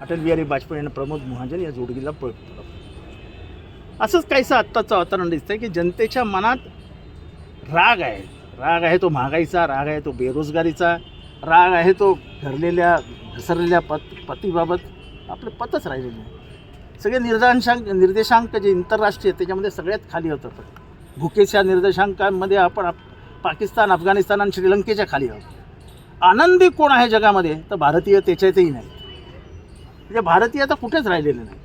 अटल बिहारी वाजपेयी आणि प्रमोद महाजन या जोडगीला पळ असंच काहीसं आत्ताचं वातावरण दिसतंय की जनतेच्या मनात राग आहे. राग आहे तो महागाईचा राग आहे तो बेरोजगारीचा राग आहे तो घरलेल्या घसरलेल्या पत पतीबाबत आपले पतच राहिलेले आहे सगळे निर्देशांक निर्देशांक जे आंतरराष्ट्रीय त्याच्यामध्ये सगळ्यात खाली होतं भुकेच्या निर्देशांकांमध्ये आपण आप- पाकिस्तान अफगाणिस्तान आणि श्रीलंकेच्या खाली आहोत. आनंदी कोण आहे जगामध्ये? तर भारतीय त्याच्यातही नाही. म्हणजे भारतीय आता कुठेच राहिलेले नाही.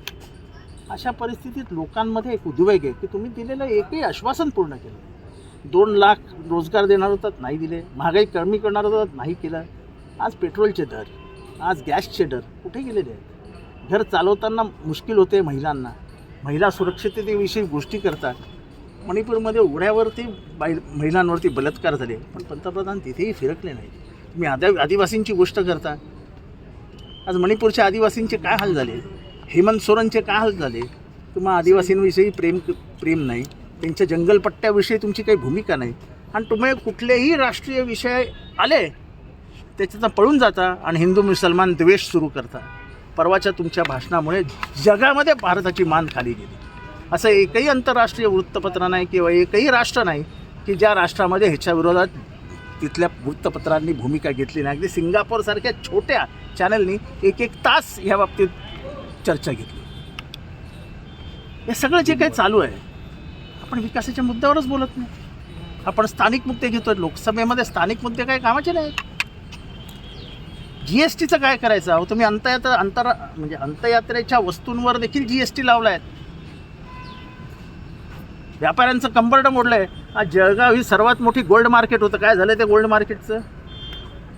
अशा परिस्थितीत लोकांमध्ये एक उद्वेग आहे की तुम्ही दिलेलं एकही आश्वासन पूर्ण केलं दोन लाख रोजगार देणार होतात नाही दिले. महागाई कमी करणार होतात नाही केलं. आज पेट्रोलचे दर आज गॅसचे दर कुठे गेलेले आहेत? घर चालवताना मुश्किल होते महिलांना. महिला सुरक्षिततेविषयी गोष्टी करतात. मणिपूरमध्ये उघड्यावरती बाई महिलांवरती बलात्कार झाले. पण पंतप्रधान तिथेही फिरकले नाही तुम्ही आद आदिवासींची गोष्ट करता. आज मणिपूरच्या आदिवासींचे काय हाल झाले? हेमंत सोरेनचे काय हाल झाले? तुम्हा आदिवासींविषयी प्रेम प्रेम नाही. त्यांच्या जंगलपट्ट्याविषयी तुमची काही भूमिका नाही. आणि तुम्ही कुठलेही राष्ट्रीय विषय आले त्याच्यातनं पळून जाता आणि हिंदू मुसलमान द्वेष सुरू करता. परवाच्या तुमच्या भाषणामुळे जगामध्ये भारताची मान खाली गेली. असं एकही आंतरराष्ट्रीय वृत्तपत्र नाही किंवा एकही राष्ट्र नाही की ज्या राष्ट्रामध्ये ह्याच्या विरोधात तिथल्या वृत्तपत्रांनी भूमिका घेतली नाही. अगदी सिंगापूरसारख्या छोट्या चॅनलनी एक एक तास ह्या बाबतीत चर्चा घेतली. हे सगळं जे काही चालू आहे आपण विकासाच्या मुद्द्यावरच बोलत नाही. आपण स्थानिक मुद्दे घेतोय लोकसभेमध्ये स्थानिक मुद्दे काही कामाचे नाही जी एस टीचं काय करायचं? अहो तुम्ही अंतयात्रा अंतर म्हणजे अंतयात्रेच्या वस्तूंवर देखील जी एस टी लावला आहे व्यापाऱ्यांचं कंबरडं मोडलं आहे आज जळगाव ही सर्वात मोठी गोल्ड मार्केट होतं. काय झालं ते गोल्ड मार्केटचं?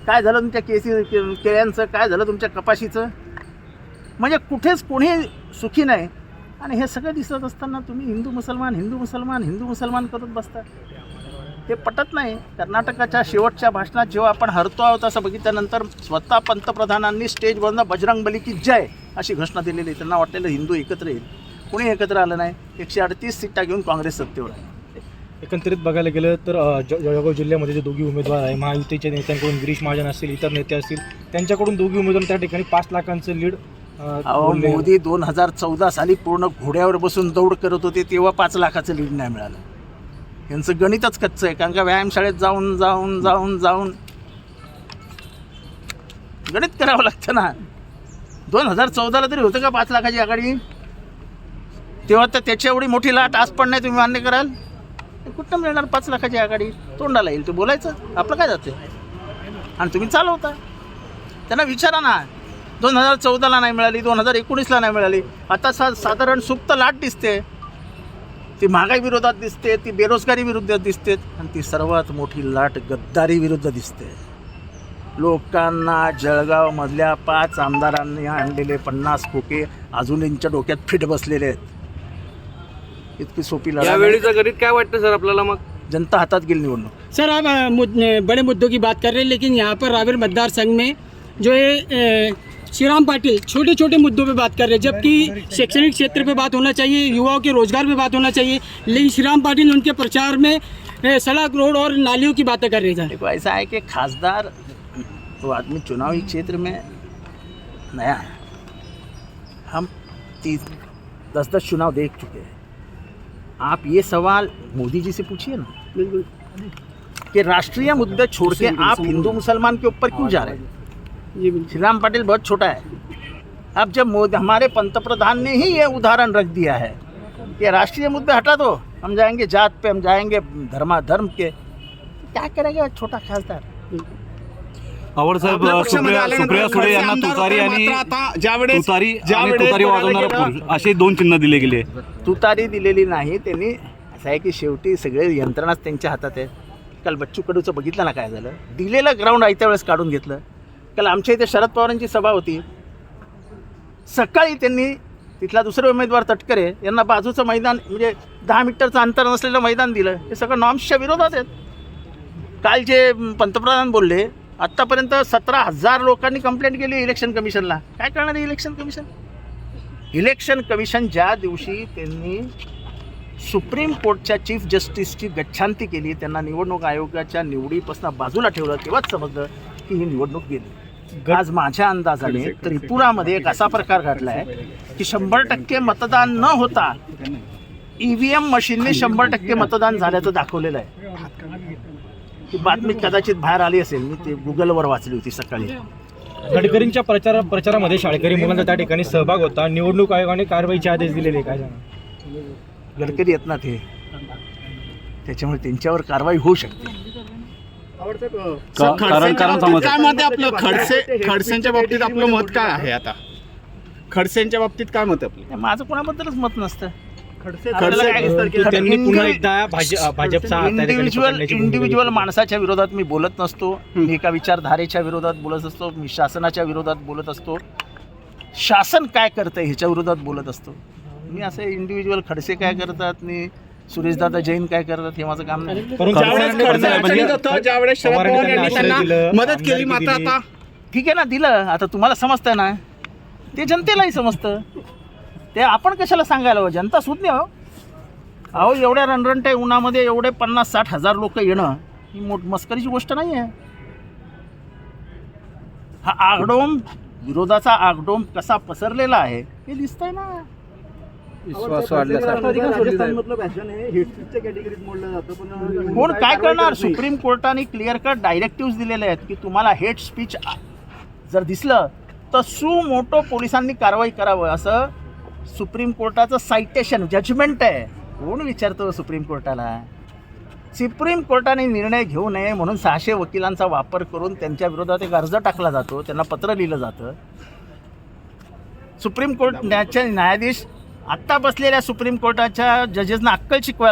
काय झालं तुमच्या केसी के- केळ्यांचं? काय झालं तुमच्या कपाशीचं? म्हणजे कुठेच कोणी सुखी नाही. आणि हे सगळं दिसत असताना तुम्ही हिंदू मुसलमान हिंदू मुसलमान हिंदू मुसलमान करत बसता. ते पटत नाही. कर्नाटकाच्या शेवटच्या भाषणात जेव्हा आपण हरतो आहोत असं बघितल्यानंतर स्वतः पंतप्रधानांनी स्टेजवरनं बजरंग बली की जय अशी घोषणा दिलेली त्यांना वाटलेलं हिंदू एकत्र येईल. कोणी एकत्र आलं नाही एकशे अडतीस सीटा घेऊन काँग्रेस सत्तेवर आहे एकंदरीत बघायला गेलं तर अ, ज- जळगाव जिल्ह्यामध्ये जे दोघी उमेदवार आहे महायुतीच्या नेत्यांकडून गिरीश महाजन असतील इतर नेते असतील त्यांच्याकडून दोघी उमेदवार त्या ठिकाणी पाच लाखांचं लीड अहो. मोदी दोन हजार चौदा साली पूर्ण घोड्यावर बसून दौड करत होते तेव्हा पाच लाखाचं लीड नाही मिळालं. यांचं गणितच कच्चं आहे कारण का व्यायामशाळेत जाऊन जाऊन जाऊन जाऊन गणित करावं लागतं ना. दोन हजार चौदाला तरी होतं का पाच लाखाची आघाडी? तेव्हा तर त्याची एवढी मोठी लाट आज पण नाही तुम्ही मान्य कराल. ते कुठं मिळणार पाच लाखाची आघाडी? तोंडाला येईल तो बोलायचं. आपलं काय जाते? आणि तुम्ही चालवता. त्यांना विचारा ना. दोन हजार चौदाला नाही मिळाली दोन हजार एकोणीसला नाही मिळाली. आता सा साधारण सुप्त लाट दिसते. ती महागाई विरोधात दिसते ती बेरोजगारी विरुद्ध दिसते आणि ती सर्वात मोठी लाट गद्दारी विरुद्ध दिसते. लोकांना जळगावमधल्या पाच आमदारांनी आणलेले पन्नास खोके अजून यांच्या डोक्यात फिट बसलेले आहेत. इतकी सोपी लढाई नाही. यावेळीचा गणित काय वाटतं सर आपल्याला मग? जनता हातात गेली निवडणूक. सर आप अ, मुद- अ, बड़े मुद्दों की बात कर रहे हैं लेकिन यहाँ पर रावेर मतदार संघ में जो है अ, श्रीराम पाटिल छोटे छोटे मुद्दों पे बात कर रहे हैं जबकि शैक्षणिक क्षेत्र पे बात होना चाहिए युवाओं के रोजगार पे बात होना चाहिए लेकिन श्रीराम पाटिल उनके प्रचार में अ, सड़क रोड और नालियों की बातें कर रहे हैं देखो ऐसा है कि खासदार वो आदमी चुनावी क्षेत्र में नया है। हम तीस दस दस चुनाव देख चुके हैं। आप ये सवाल मोदी जी से पूछिए ना। बिल्कुल कि राष्ट्रीय मुद्दे छोड़ के आप हिंदू मुसलमान के ऊपर क्यों जा रहे हैं? श्री राम पाटिल बहुत छोटा है। अब जब मोदी हमारे पंतप्रधान ने ही ये उदाहरण रख दिया है कि राष्ट्रीय मुद्दे हटा दो हम जाएँगे जात पे हम जाएँगे धर्मा धर्म के। क्या करेगा छोटा खासदार पवार साहेब आपल्या पक्षामध्ये सुप्रिया आल्यानंतर सुप्रिया सुळे खडसे यांना आमदार तुतारी होते, आणि मात्र आता ज्यावेळेस तुतारी आणि ज्यावेळेस तुतारी बघायला वाजवणारा गेलं- पुरुष असे दोन चिन्ह दिले गेले. तुतारी दिलेली नाही त्यांनी असं आहे की शेवटी सगळे यंत्रणाच त्यांच्या हातात आहे काल बच्चू कडूचं बघितलं ना काय झालं? दिलेलं ग्राउंड आयत्या वेळेस काढून घेतलं. काल आमच्या इथे शरद पवारांची सभा होती. सकाळी त्यांनी तिथला दुसरे उमेदवार तटकरे यांना बाजूचं मैदान म्हणजे दहा मीटरचं अंतर नसलेलं मैदान दिलं. हे सगळं नॉर्म्सच्या विरोधात आहेत. काल जे पंतप्रधान बोलले आत्तापर्यंत सतरा हजार लोकांनी कंप्लेंट केली इलेक्शन कमिशनला काय करणार आहे इलेक्शन कमिशन इलेक्शन कमिशन ज्या दिवशी त्यांनी सुप्रीम कोर्टच्या चीफ जस्टिसची गच्छांती केली त्यांना निवडणूक आयोगाच्या निवडीपासून बाजूला ठेवलं तेव्हाच समजलं की ही निवडणूक गेली. आज माझ्या अंदाजाने त्रिपुरामध्ये एक असा प्रकार घडलाय की शंभर टक्के मतदान न होता ईव्हीएम मशीनने शंभर टक्के मतदान झाल्याचं दाखवलेलं आहे. ती बातमी कदाचित बाहेर आली असेल. मी ते गुगलवर वाचली होती सकाळी. गडकरींच्या प्रचार प्रचारामध्ये शाळकरी मुलांचा त्या ठिकाणी सहभाग होता. निवडणूक आयोगाने कारवाईचे आदेश दिलेले काय गडकरी येत ना ते त्याच्यामुळे त्यांच्यावर कारवाई होऊ शकते. का- कारण कारण समज काय मत आहे आपलं खडसे खडसेंच्या बाबतीत आपलं मत काय आहे आता? खडसेंच्या बाबतीत काय मत आहे आपलं? माझं कोणाबद्दलच मत नसतं. खडसे की त्यांनी पुन्हा एकदा भाज- भाजपचा इंडिव्हिज्युअल इंडिव्हिज्युअल. माणसाच्या विरोधात मी बोलत नसतो. मी एका विचारधारेच्या विरोधात बोलत असतो. मी शासनाच्या विरोधात बोलत असतो. शासन काय करतंय ह्याच्या विरोधात बोलत असतो. मी असे इंडिव्हिज्युअल खडसे काय करतात? मी सुरेशदादा जैन काय करतात? हे माझं काम नाही. दिलं, मदत केली मात्र. आता ठीक आहे ना दिलं. आता तुम्हाला समजतंय ना? ते जनतेलाही समजतं. ते आपण कशाला सांगायला हवं? जनता सुज्ञ हो. अहो एवढ्या रणरणट्या उन्हामध्ये एवढे पन्नास साठ हजार लोक येणं ही मोठ मस्करीची गोष्ट नाही आहे हा आगडोम विरोधाचा आगडोम कसा पसरलेला आहे हे दिसतंय ना. कोण काय करणार? सुप्रीम कोर्टाने क्लिअर कट डायरेक्टिव्ह दिलेले आहेत की तुम्हाला हेट स्पीच जर दिसलं तर सुमोटो पोलिसांनी कारवाई करावं असं सुप्रीम कोर्टाचं सायटेशन जजमेंट आहे. कोण विचारतो सुप्रीम कोर्टाला? सुप्रीम कोर्टाने निर्णय घेऊ नये म्हणून सहाशे वकिलांचा वापर करून त्यांच्या विरोधात एक अर्ज टाकला जातो त्यांना पत्र लिहिलं जातं. सुप्रीम कोर्ट न्यायाधीश आत्ता बसलेल्या सुप्रीम कोर्टाच्या जजेसना अक्कल शिकवायला